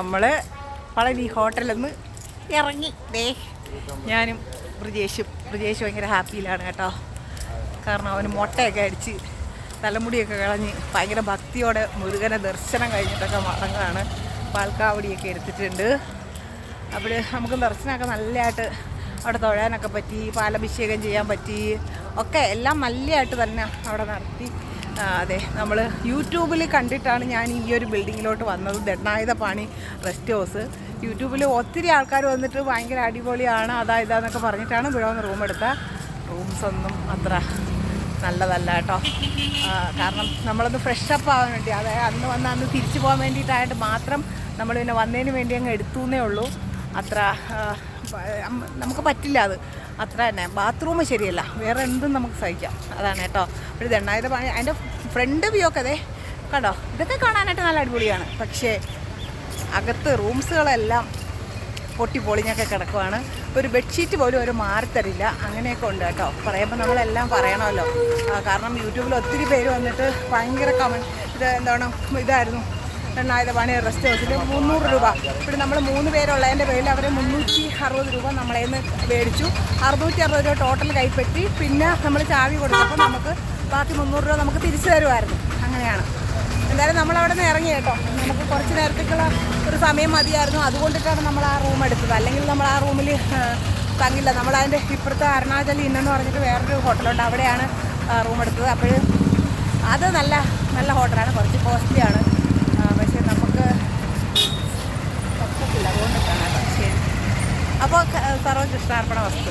നമ്മൾ പളനി ഹോട്ടലിൽ നിന്ന് ഇറങ്ങി. ദേ ഞാനും ബ്രിജേഷും. ബ്രിജേഷ് ഭയങ്കര ഹാപ്പിയിലാണ് കേട്ടോ. കാരണം അവന് മുട്ടയൊക്കെ അടിച്ച് തലമുടിയൊക്കെ കളഞ്ഞ് ഭയങ്കര ഭക്തിയോടെ മുരുകനെ ദർശനം കഴിഞ്ഞിട്ടൊക്കെ മടങ്ങാണ്. പാൽക്കാവടിയൊക്കെ എടുത്തിട്ടുണ്ട്. അവിടെ നമുക്ക് ദർശനമൊക്കെ നല്ലതായിട്ട് അവിടെ തൊഴാനൊക്കെ പറ്റി പാലഭിഷേകം ചെയ്യാൻ പറ്റി ഒക്കെ എല്ലാം മല്ലിയായിട്ട് തന്നെ അവിടെ നടത്തി. അതെ നമ്മൾ യൂട്യൂബിൽ കണ്ടിട്ടാണ് ഞാൻ ഈ ഒരു ബിൽഡിങ്ങിലോട്ട് വന്നത്. Dandayudhapani rest house. യൂട്യൂബിൽ ഒത്തിരി ആൾക്കാർ വന്നിട്ട് ഭയങ്കര അടിപൊളിയാണ് അതാ ഇതാന്നൊക്കെ പറഞ്ഞിട്ടാണ് ഇവിടെ വന്ന് റൂം എടുത്ത. റൂംസ് ഒന്നും അത്ര നല്ലതല്ല കേട്ടോ. കാരണം നമ്മളൊന്ന് ഫ്രഷ് അപ്പ് ആവാൻ വേണ്ടി അതായത് അന്ന് വന്ന് അന്ന് തിരിച്ചു പോകാൻ വേണ്ടിയിട്ടായിട്ട് മാത്രം നമ്മൾ പിന്നെ വന്നതിന് വേണ്ടി അങ്ങ് എടുത്തു എന്നേ ഉള്ളൂ. അത്ര നമുക്ക് പറ്റില്ല അത്. അത്ര തന്നെ. ബാത്റൂം ശരിയല്ല. വേറെ എന്തും നമുക്ക് സഹിക്കാം. അതാണ് കേട്ടോ. ഒരു ദണ്ണായത് പണി അതിന്റെ ഫ്രണ്ട് വ്യൂ ഒക്കെ അതെ കണ്ടോ? ഇതൊക്കെ കാണാനായിട്ട് നല്ല അടിപൊളിയാണ്. പക്ഷേ അകത്ത് റൂംസുകളെല്ലാം പൊട്ടി പൊളിഞ്ഞൊക്കെ കിടക്കുവാണ്. ഒരു ബെഡ്ഷീറ്റ് പോലും ഒരു മാറിത്തരില്ല അങ്ങനെയൊക്കെ ഉണ്ട് കേട്ടോ. പറയുമ്പോൾ നമ്മളെല്ലാം പറയണമല്ലോ. കാരണം യൂട്യൂബിൽ ഒത്തിരി പേര് വന്നിട്ട് ഭയങ്കര കമൻ ഇത് എന്താണ്? ഇതായിരുന്നു. എണ്ണായിരപ്പാണി റെസ്റ്റ് ഹൗസിൽ മുന്നൂറ് രൂപ. ഇവിടെ നമ്മൾ മൂന്ന് പേരുള്ളതിന്റെ പേരിൽ അവർ മുന്നൂറ്റി അറുപത് രൂപ നമ്മളെ നിന്ന് മേടിച്ചു. അറുന്നൂറ്റി അറുപത് രൂപ ടോട്ടൽ കൈപ്പറ്റി. പിന്നെ നമ്മൾ ചാവി കൊടുത്തപ്പോൾ നമുക്ക് ബാക്കി മുന്നൂറ് രൂപ നമുക്ക് തിരിച്ചു തരുമായിരുന്നു. അങ്ങനെയാണ്. എന്തായാലും നമ്മൾ അവിടെ നിന്ന് ഇറങ്ങി കേട്ടോ. നമുക്ക് കുറച്ച് നേരത്തേക്കുള്ള ഒരു സമയം മതിയായിരുന്നു. അതുകൊണ്ടിട്ടാണ് നമ്മൾ ആ റൂം എടുത്തത്. അല്ലെങ്കിൽ നമ്മൾ ആ റൂമിൽ തങ്ങില്ല. നമ്മൾ അതിന്റെ ഇപ്പുറത്തെ അരുണാചൽ ഇന്നെന്ന് പറഞ്ഞിട്ട് വേറൊരു ഹോട്ടലുണ്ട് അവിടെയാണ് റൂം എടുത്തത്. അപ്പോൾ അത് നല്ല നല്ല ഹോട്ടലാണ് കുറച്ച് കോസ്റ്റ്ലിയാണ് പക്ഷേ നമുക്ക് അപ്പോൾ സർവകൃഷ്ണാർപ്പണ വസ്തു.